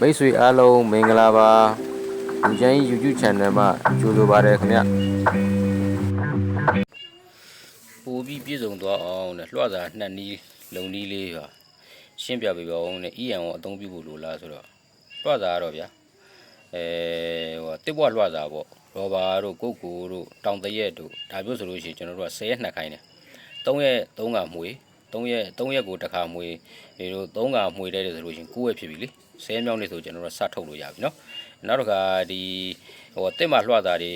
မိတ်ဆွေအားလုံးမင်္ဂလာပါလူချမ်းကြီး YouTube channel မှာကြိုဆိုပါရခင်ဗျပို့ပြီးပြည့်စုံသွားအောင်တဲ့လွှတ်စာနှစ်နီးလုံနီးလေးပါရှင်းပြပေးပါဦးနဲ့ EN ကိုအသုံးပြုဖို့လိုလားဆိုတော့လွှတ်စာကတော့ဗျာအဲဟိုတစ်ဘွားလွှတ်စာပေါ့ရောဘာတို့ကုတ်ကူတို့တောင်တရက်တို့ဒါမျိုးဆိုလို့ရှိရင်ကျွန်တော်တို့က10ရက်နှစ်ခိုင်းတယ်3ရက်3ကမှွေ3ရက်3ရက်ကိုတစ်ခါမှွေဒီလို3ကမှွေတဲ့ဆိုလို့ရှိရင်9ရက်ဖြစ်ပြီလေ 10ရက်မြောက်နေ့ဆိုကျွန်တော်တို့စထုတ်လို့ရပြီเนาะနောက်တစ်ခါဒီဟိုတစ်မှလွှတ်စာတွေ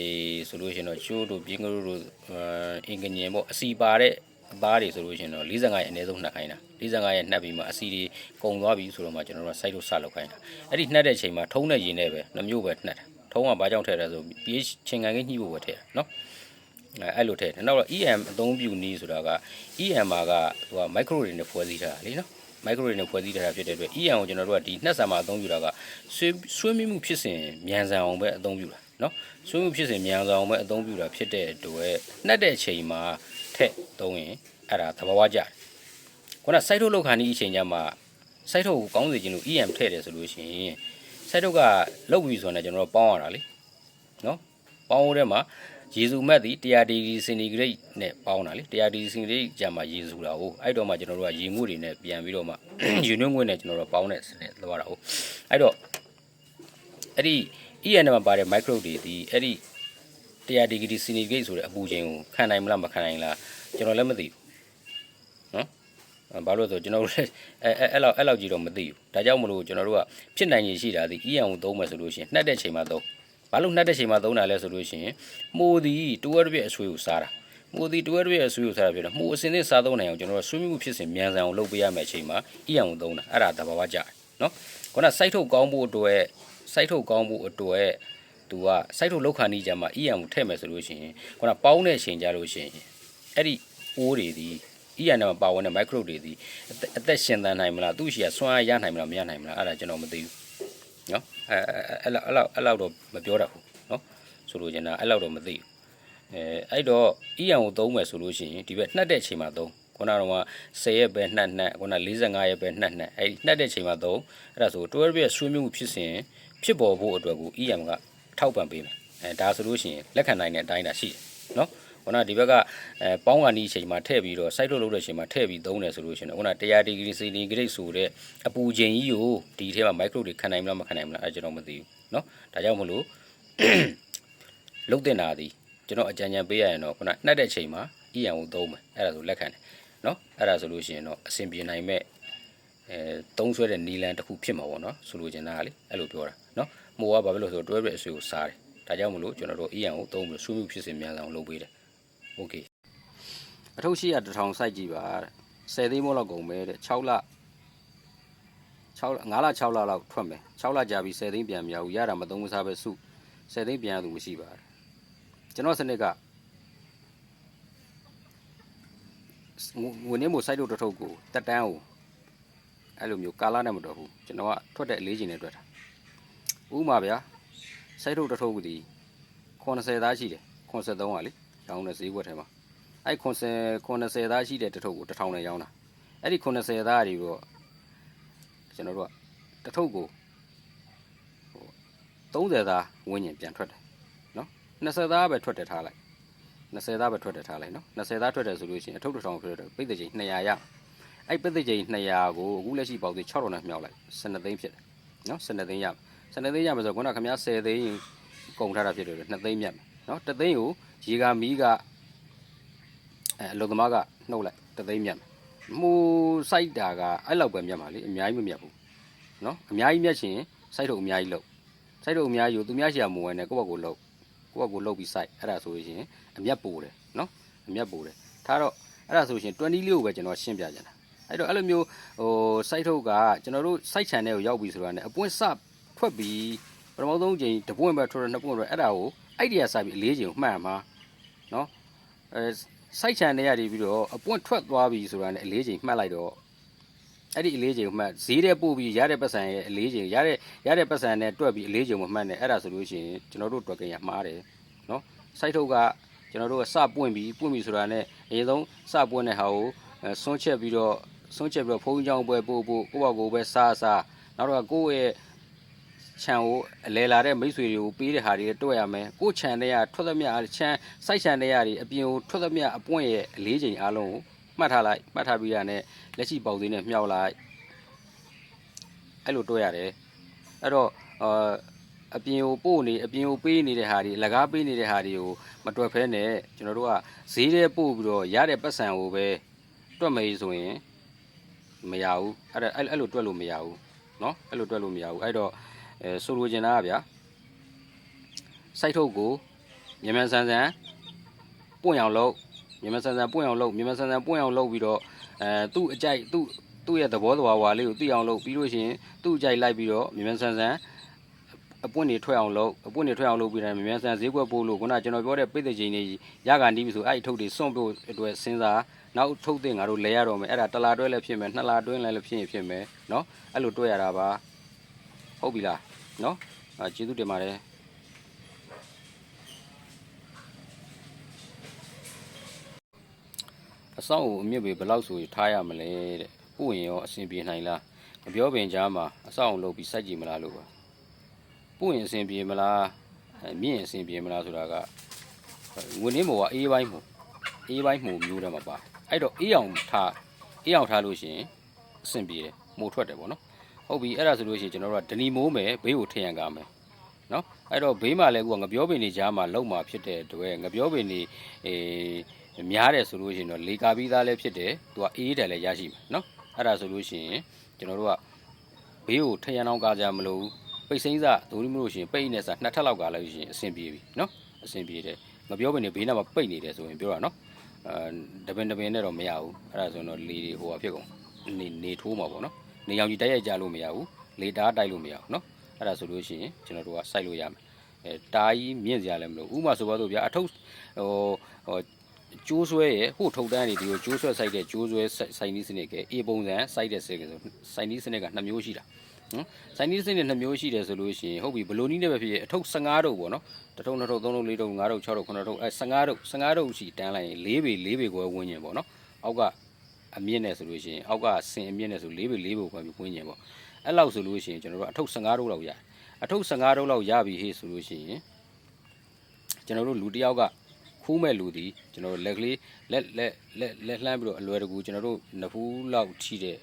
ဆိုလို့ရှိရင်တော့ချိုးတို့ပြင်းကလေးတို့အင်္ဂညင်ပေါ့အစီပါတဲ့ အသားတွေဆိုလို့ရှိရင်တော့45ရဲ့အနည်းဆုံးနှက်ခိုင်းတာ45ရဲ့နှက်ပြီးမှအစီတွေကုံသွားပြီဆိုတော့မှကျွန်တော်တို့ကစိုက်လို့စလောက်ခိုင်းတာအဲ့ဒီနှက်တဲ့အချိန်မှာထုံးတဲ့ရည်နဲ့ပဲနှမျိုးပဲနှက်တာထုံးကဘာကြောင့်ထည့်တာဆို pH ချိန်ခံကိညှိဖို့ပဲထည့်တာနော်အဲအဲ့လိုထည့်တယ်နောက်တော့ EM အသုံးပြုနည်းဆိုတာက EM မှာကဟိုက micro တွေနဲ့ဖွဲ့စည်းထားတာလीနော် micro တွေနဲ့ဖွဲ့စည်းထားတာဖြစ်တဲ့အတွက် EM ကိုကျွန်တော်တို့ကဒီနှက်ဆာမှာအသုံးပြုတာကဆွေးဆွေးမိမှုဖြစ်စဉ်မြန်ဆန်အောင်ပဲအသုံးပြုတာနော်ဆွေးမှုဖြစ်စဉ်မြန်ဆန်အောင်ပဲအသုံးပြုတာဖြစ်တဲ့အတွက်နှက်တဲ့အချိန်မှာထည့်သုံးရင်အဲ့ဒါသဘာဝကြတယ်ခုနစိုက်ထုတ်လောက်ခါနီးအချိန်ကျမှစိုက်ထုတ်ကိုကောင်းစေခြင်းလို့ EM ထည့်တယ်ဆိုလို့ရှိရင်စိုက်ထုတ်ကလောက်ပြီဆိုရင်ကျွန်တော်တို့ပေါင်းရတာလေနော်ပေါင်းတဲ့မှာ ရေစုမက်သည်100ဒီဂရီစင်တီဂရိတ်နဲ့ပေါင်းတာလေ100ဒီဂရီစင်တီဂရိတ်ကျမှရေစုတာဟုတ်အဲ့တော့မှကျွန်တော်တို့ကရေမှုတွေနဲ့ပြန်ပြီးတော့မှရေနွေးငွေ့နဲ့ကျွန်တော်တို့ပေါင်းတဲ့စနစ်သွားတာဟုတ်အဲ့တော့အဲ့ဒီ EM နဲ့မှာပါတဲ့ micro တွေဒီအဲ့ဒီ100ဒီဂရီစင်တီဂရိတ်ဆိုတဲ့အပူချိန်ကိုခံနိုင်မလားမခံနိုင်လားကျွန်တော်လည်းမသိဘူးဘာလို့လဲဆိုကျွန်တော်တို့လည်းအဲအဲအဲ့လောက်အဲ့လောက်ကြီးတော့မသိဘူးဒါကြောင့်မလို့ကျွန်တော်တို့ကဖြစ်နိုင်ရည်ရှိတာဒီ EM ကိုသုံးမယ်ဆိုလို့ရှိရင်နှက်တဲ့ချိန်မှာသုံး ဘာလို့နှက်တဲ့ချိန်မှာသုံးတာလဲဆိုလို့ရှိရင်မှုသည်တွဲတစ်ပြည့်အဆွေးကိုစားတာမှုသည်တွဲတစ်ပြည့်အဆွေးကိုစားတာဖြစ်တော့မှုအစင်းနဲ့စားသုံးနိုင်အောင်ကျွန်တော်တို့ဆွေးမှုဖြစ်စဉ်မြန်ဆန်အောင်လုပ်ပေးရမယ့်အချိန်မှာ EM ကိုသုံးတာအဲ့ဒါတဘာဝကြတယ်နော်ခုနစိုက်ထုတ်ကောင်းဖို့အတွက်စိုက်ထုတ်ကောင်းဖို့အတွက်သူကစိုက်ထုတ်လောက်ခါနီးကြမှာ EM ကိုထည့်မယ်ဆိုလို့ရှိရင်ခုနပေါင်းတဲ့အချိန်ကြလို့ရှိရင်အဲ့ဒီအိုးတွေဒီ EN နဲ့ပါဝင်တဲ့ micro တွေဒီအသက်အသက်ရှင်သန်နိုင်မလားသူ့ရှိရဆွမ်းအားရနိုင်မလားမရနိုင်မလားအဲ့ဒါကျွန်တော်မသိဘူးနော် အဲအဲ့လောက်အဲ့လောက်အဲ့လောက်တော့မပြောတတ်ဘူးနော်ဆိုလိုချင်တာအဲ့လောက်တော့မသိဘူးအဲအဲ့တော့ EN ကိုသုံးမယ်ဆိုလို့ရှိရင်ဒီဘက်နှက်တဲ့အချိန်မှာသုံးခုနကတော့10ရက်ပဲနှက်နှက်ခုန45ရက်ပဲနှက်နှက်အဲ့ဒီနှက်တဲ့အချိန်မှာသုံးအဲ့ဒါဆို12ရက်ဆွေးမျိုးဖြစ်စဉ်ဖြစ်ပေါ်ဖို့အတွက်ကို EM ကထောက်ပံ့ပေးမယ်အဲဒါဆိုလို့ရှိရင်လက်ခံနိုင်တဲ့အတိုင်းတာရှိတယ်နော် ခုနဒီဘက်ကအဲပေါင်းကန်ဒီအချိန်မှာထည့်ပြီးတော့ site ထုတ်လုပ်တဲ့အချိန်မှာထည့်ပြီးသုံးတယ်ဆိုလို့ရှိရင်ခုန100ဒီဂရီစီနီဂရိတ်ဆိုတဲ့အပူချိန်ကြီးကိုဒီထဲမှာ micro တွေခံနိုင်မလားမခံနိုင်မလားအဲကျွန်တော်မသိဘူးเนาะဒါကြောင့်မလို့ လုတ်တင်တာဒီကျွန်တော်အကြံဉာဏ်ပေးရရင်တော့ခုနနှက်တဲ့အချိန်မှာ EM ကိုသုံးမယ်အဲ့ဒါဆိုလက်ခံတယ်เนาะအဲ့ဒါဆိုလို့ရှိရင်တော့အဆင်ပြေနိုင်မဲ့အဲသုံးဆွဲတဲ့နီလန်တစ်ခုဖြစ်မှာပေါ့နော်ဆိုလိုချင်တာကလေအဲ့လိုပြောတာเนาะမိုးကဘာဖြစ်လို့ဆိုတော့တွဲပြည့်အဆွေကိုစားတယ်ဒါကြောင့်မလို့ကျွန်တော်တို့ EM ကိုသုံးပြီးဆွေးမှုဖြစ်စဉ်များအောင်လုပ်ပေးတယ် okay အထုပ်ရှိရ1000 site ကြည့်ပါတဲ့10သိန်းမို့လောက်ကုန်ပဲတဲ့6လ6 9လ6လလောက်ထွက်မယ်6လကြာပြီး10သိန်းပြန်မရဘူးရတာမသုံးမစားပဲစု10သိန်းပြန်ရသူမရှိပါဘူးကျွန်တော်စနစ်ကငွေနဲ့မို့ site တို့တထုပ်ကိုတက်တန်းကိုအဲ့လိုမျိုးကာလာနဲ့မတော်ဘူးကျွန်တော်ကထွက်တဲ့အလေးချိန်နဲ့တွေ့တာဥပမာဗျာ site တို့တထုပ်ကဒီ80သားရှိတယ်83ကလေ ရောင်းတဲ့ဈေးကွက်ထဲမှာအဲ့90 90သားရှိတဲ့တစ်ထုပ်ကို1000နဲ့ရောင်းတာအဲ့ဒီ90သားတွေတော့ကျွန်တော်တို့ကတစ်ထုပ်ကိုဟို30သားဝင်းကျင်ပြန်ထွက်တယ်နော်20သားပဲထွက်တယ်ထားလိုက်20သားပဲထွက်တယ်ထားလိုက်နော်20သားထွက်တယ်ဆိုလို့ရှိရင်အထုပ်1000ဖြစ်တော့ပိတ်တဲ့ချိန်200ရအဲ့ပိတ်တဲ့ချိန်200ကိုအခုလက်ရှိပေါက်သေး6000နဲ့မြောက်လိုက်12သိန်းဖြစ်တယ်နော်12သိန်းရ12သိန်းရမယ်ဆိုတော့ခုနကခင်ဗျား10သိန်းကုန်ထားတာဖြစ်တယ်2သိန်းမြတ်မယ် နော်1သိန်းကိုရေကမီးကအဲအလုံသမားကနှုတ်လိုက်တသိန်းမြတ်မယ်မှုစိုက်တာကအဲ့လောက်ပဲမြတ်ပါလေအများကြီးမမြတ်ဘူးနော်အများကြီးမြတ်ချင်စိုက်ထုတ်အများကြီးလုပ်စိုက်ထုတ်အများကြီးကိုသူများရှိရမဝင်နဲ့ကိုယ့်ဘက်ကိုလုပ်ကိုယ့်ဘက်ကိုလုပ်ပြီးစိုက်အဲ့ဒါဆိုရင်အမြတ်ပိုတယ်နော်အမြတ်ပိုတယ်ထားတော့အဲ့ဒါဆိုရင်20လေးကိုပဲကျွန်တော်ရှင်းပြကြတာအဲ့တော့အဲ့လိုမျိုးဟိုစိုက်ထုတ်ကကျွန်တော်တို့စိုက်ချန်တဲ့ကိုရောက်ပြီဆိုတာနဲ့အပွင့်စထွက်ပြီးပထမဆုံးချိန်တပွင့်ပဲထွက်တော့နှစ်ပွင့်ပဲအဲ့ဒါကို အဲ့ဒီကစပြီးအလေးချိန်ကိုမှတ်ရမှာနော်အဲစိုက်ချန်တဲ့ရည်ပြီးတော့အပွင့်ထွက်သွားပြီဆိုတာနဲ့အလေးချိန်မှတ်လိုက်တော့အဲ့ဒီအလေးချိန်ကိုမှတ်ဈေးတဲ့ပို့ပြီးရတဲ့ပတ်စံရဲ့အလေးချိန်ရတဲ့ရတဲ့ပတ်စံနဲ့တွက်ပြီးအလေးချိန်ကိုမှတ်နေအဲ့ဒါဆိုလို့ရှိရင်ကျွန်တော်တို့တွက်ကင်ရမှားတယ်နော်စိုက်ထုတ်ကကျွန်တော်တို့ကစပွင့်ပြီးပွင့်ပြီးဆိုတာနဲ့အရင်ဆုံးစပွင့်တဲ့ဟာကိုဆွန်းချက်ပြီးတော့ဆွန်းချက်ပြီးတော့ဖုန်းချောင်းပွဲပို့ပို့ကိုယ့်ဘာကိုယ်ပဲစားစားနောက်တော့ကိုယ့်ရဲ့ ခြံကိုအလဲလာတဲ့မိတ်ဆွေတွေကိုပေးတဲ့ဟာတွေတွေ့ရမယ်ကိုယ့်ခြံတွေကထွက်သမျှခြံစိုက်ခြံတွေကတွေအပြင်ကိုထွက်သမျှအပွင့်ရဲ့အလေးချိန်အားလုံးကိုမှတ်ထားလိုက်မှတ်ထားပြီးရတဲ့လက်ရှိပေါက်သေးနဲ့မြှောက်လိုက်အဲ့လိုတွေ့ရတယ်အဲ့တော့အာအပြင်ကိုပို့နေအပြင်ကိုပေးနေတဲ့ဟာတွေအလကားပေးနေတဲ့ဟာတွေကိုမတွက်ဖဲနဲ့ကျွန်တော်တို့ကဈေးထဲပို့ပြီးတော့ရတဲ့ပတ်စံကိုပဲတွက်မယ်ဆိုရင်မရဘူးအဲ့ဒါအဲ့အဲ့လိုတွက်လို့မရဘူးเนาะအဲ့လိုတွက်လို့မရဘူးအဲ့တော့ အဲဆိုလိုချင်တာကဗျာစိုက်ထုတ်ကိုမြန်မြန်ဆန်ဆန်ပွင့်အောင်လုပ်မြန်မြန်ဆန်ဆန်ပွင့်အောင်လုပ်မြန်မြန်ဆန်ဆန်ပွင့်အောင်လုပ်ပြီးတော့အဲသူ့အကြိုက်သူ့သူ့ရဲ့သဘောသဘာဝလေးကိုသိအောင်လုပ်ပြီးလို့ရှိရင်သူ့အကြိုက်လိုက်ပြီးတော့မြန်မြန်ဆန်ဆန်အပွင့်တွေထွက်အောင်လုပ်အပွင့်တွေထွက်အောင်လုပ်ပြီးတော့မြန်မြန်ဆန်ဈေးကွက်ပို့လို့ခုနကကျွန်တော်ပြောတဲ့ပိတ်တဲ့ချိန်တွေရကန်တီးပြီဆိုအဲ့ဒီထုတ်တွေစွန့်ဖို့အတွက်စဉ်းစားနောက်ထုတ်တဲ့ငါတို့လဲရတော့မယ်အဲ့ဒါတစ်လာတွဲလည်းဖြစ်မယ်နှစ်လာတွဲလည်းဖြစ်ရင်ဖြစ်မယ်เนาะအဲ့လိုတွဲရတာပါဟုတ်ပြီလား နော်အဲကျေးဇူးတင်ပါတယ်အဆောင်ကိုအမြင့်ပေဘယ်လောက်ဆိုထားရမလဲတဲ့ဥဝင်ရောအဆင်ပြေနိုင်လားမပြောပင်ကြားမှာအဆောင်လုပ်ပြီးစိုက်ကြည့်မလားလို့ပါဥဝင်အဆင်ပြေမလားမြင့်အဆင်ပြေမလားဆိုတာကငွေနှင်းမောကအေးပိုင်းမို့အေးပိုင်းမို့မျိုးတယ်မှာပါအဲ့တော့အေးအောင်ထားအေးအောင်ထားလို့ရှိရင်အဆင်ပြေတယ်မို့ထွက်တယ်ပေါ့နော် ဟုတ်ပြီအဲ့ဒါဆိုလို့ရှိရင်ကျွန်တော်တို့ကဒနီမိုးမယ်ဘေးကိုထည့်ရန်ကားမယ်နော်အဲ့တော့ဘေးမှာလည်းကူကငပြောပင်နေကြားမှာလုံမှာဖြစ်တဲ့အတွက်ငပြောပင်နေအေးများတယ်ဆိုလို့ရှိရင်တော့လေကာပြီးသားလည်းဖြစ်တယ်သူကအေးတယ်လည်းရရှိမယ်နော်အဲ့ဒါဆိုလို့ရှိရင်ကျွန်တော်တို့ကဘေးကိုထည့်ရန်အောင်ကားကြမလို့ပိတ်စိမ့်စဒိုးမလို့ရှိရင်ပိတ်နဲ့စနှစ်ထပ်လောက်ကားလို့ရှိရင်အဆင်ပြေပြီနော်အဆင်ပြေတယ်ငပြောပင်နေဘေးနားမှာပိတ်နေတယ်ဆိုရင်ပြောတာနော်အဲတပင်တပင်နဲ့တော့မရဘူးအဲ့ဒါဆိုရင်တော့လေတွေဟိုဟာဖြစ်ကုန်နေနေထိုးမှာပေါ့နော် နေရောင်ကြီးတိုက်ရိုက်ကြလို့မရဘူးလေတားတိုက်လို့မရဘူးနော်အဲ့ဒါဆိုလို့ရှိရင်ကျွန်တော်တို့ကစိုက်လို့ရမယ်အဲတားကြီးမြင့်စရာလည်းမလိုဥပမာဆိုပါတော့ဗျာအထုပ်ဟိုဟိုကျိုးဆွဲရဲ့ဟိုထုတ်တန်းနေဒီကိုကျိုးဆွဲစိုက်တဲ့ကျိုးဆွဲစိုက်နည်းစနစ်ကအေပုံစံစိုက်တဲ့စနစ်ဆိုစိုက်နည်းစနစ်ကနှစ်မျိုးရှိတာနော်စိုက်နည်းစနစ်နှစ်မျိုးရှိတယ်ဆိုလို့ရှိရင်ဟုတ်ပြီဘလိုနည်းနဲ့ပဲဖြစ်ဖြစ်အထုပ်15တုပ်ပေါ့နော်တစ်ထုပ်နှစ်ထုပ်သုံးထုပ်လေးထုပ်ငါးထုပ်6ထုပ်9ထုပ်အဲ15ထုပ်15ထုပ်ရှိတန်းလိုက်ရင်၄ပေ၄ပေကိုဝန်းကျင်ပေါ့နော်အောက်က အမြင့်နဲ့ဆိုလို့ရှိရင်အောက်ကဆင်အမြင့်နဲ့ဆို၄ပေ၄ပေကိုဝန်းကျင်ပေါ့အဲ့လောက်ဆိုလို့ရှိရင်ကျွန်တော်တို့အထုပ်15ထုပ်လောက်ရတယ်အထုပ်15ထုပ်လောက်ရပြီဟေ့ဆိုလို့ရှိရင်ကျွန်တော်တို့လူတစ်ယောက်ကခူးမဲ့လူဒီကျွန်တော်တို့လက်ကလေးလက်လက်လက်လက်လှမ်းပြီးတော့အလွယ်တကူကျွန်တော်တို့နဖူးလောက်ထိတဲ့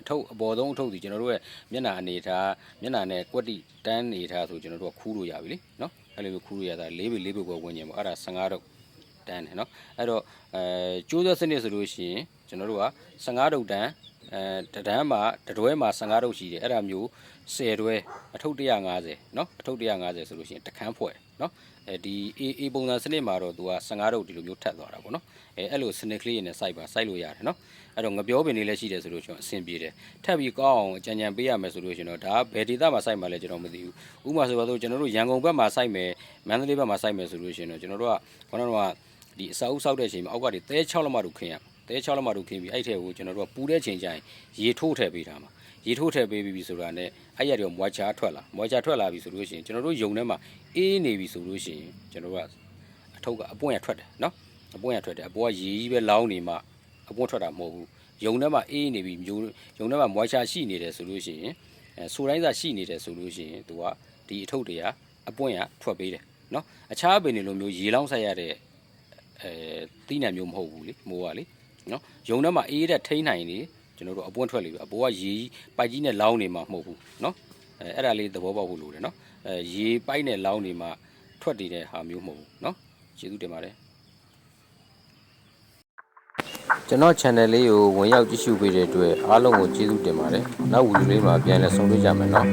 အထုပ်အပေါ်ဆုံးအထုပ်ဒီကျွန်တော်တို့ရဲ့မျက်နှာအနေထားမျက်နှာနဲ့ကွက်တိတန်းနေထားဆိုကျွန်တော်တို့ကခူးလို့ရပြီလေနော်အဲ့လိုမျိုးခူးလို့ရတာ၄ပေ၄ပေကိုဝန်းကျင်ပေါ့အဲ့ဒါ15ထုပ် တန်းတယ်နော်အဲ့တော့အဲကျိုးသက်စနစ်ဆိုလို့ရှိရင်ကျွန်တော်တို့က15ဒုတ်တန်းအဲတဒန်းမှာတတွဲမှာ15ဒုတ်ရှိတယ်အဲ့ဒါမျိုး10တွဲအထုပ်150နော်အထုပ်150ဆိုလို့ရှိရင်တခန်းဖွဲ့နော်အဲဒီ AA ပုံစံစနစ်မှာတော့သူက15ဒုတ်ဒီလိုမျိုးထပ်သွားတာပေါ့နော်အဲအဲ့လိုစနစ်ကလေးနဲ့စိုက်ပါစိုက်လို့ရတယ်နော်အဲ့တော့ငပြောပင်လေးလည်းရှိတယ်ဆိုလို့ကျွန်တော်အဆင်ပြေတယ်ထပ်ပြီးကောင်းအောင်အကြံဉာဏ်ပေးရမယ်ဆိုလို့ကျွန်တော်ဒါဘယ်ဒေသမှာစိုက်မှာလဲကျွန်တော်မသိဘူးဥပမာဆိုတော့ကျွန်တော်တို့ရန်ကုန်ဘက်မှာစိုက်မယ်မန္တလေးဘက်မှာစိုက်မယ်ဆိုလို့ရှိရင်တော့ကျွန်တော်တို့ကခေါင်းတော်က ဒီအစာအုပ်ဆောက်တဲ့အချိန်မှာအောက်ကနေသဲ6လက်မတို့ခင်းရတဲ6လက်မတို့ခင်းပြီးအဲ့ထဲကိုကျွန်တော်တို့ကပူတဲ့ချိန်ကျရင်ရေထိုးထည့်ပေးထားမှာရေထိုးထည့်ပေးပြီးဆိုတာနဲ့အဲ့ရတော့မွာချာထွက်လာမွာချာထွက်လာပြီဆိုလို့ရှိရင်ကျွန်တော်တို့ယုံထဲမှာအေးနေပြီဆိုလို့ရှိရင်ကျွန်တော်တို့ကအထုပ်ကအပွင့်ရထွက်တယ်နော်အပွင့်ရထွက်တယ်အပေါ်ကရေကြီးပဲလောင်းနေမှအပွင့်ထွက်တာမဟုတ်ဘူးယုံထဲမှာအေးနေပြီမျိုးယုံထဲမှာမွာချာရှိနေတယ်ဆိုလို့ရှိရင်အဲဆိုတိုင်းစာရှိနေတယ်ဆိုလို့ရှိရင်သူကဒီအထုပ်တွေကအပွင့်ရထွက်ပေးတယ်နော်အခြားပင်တွေလိုမျိုးရေလောင်းဆိုင်ရတဲ့ အဲတီးနှံမျိုးမဟုတ်ဘူးလေမိုးကလေနော်ယုံထဲမှာအေးတဲ့ထိန်းနိုင်နေကျွန်တော်တို့အပွင့်ထွက်လေပြီအပေါ်ကရေပိုက်ကြီးနဲ့လောင်းနေမှာမဟုတ်ဘူးနော်အဲအဲ့ဒါလေးသဘောပေါက်ဖို့လိုတယ်နော်အဲရေပိုက်နဲ့လောင်းနေမှာထွက်တည်တဲ့ဟာမျိုးမဟုတ်ဘူးနော်ကျေးဇူးတင်ပါတယ်ကျွန်တော် channel လေးကိုဝင်ရောက်ကြည့်ရှုပေးတဲ့အတွက်အားလုံးကိုကျေးဇူးတင်ပါတယ်နောက်ဗီဒီယိုလေးမှာပြန်လည်ဆုံတွေ့ကြမယ်နော်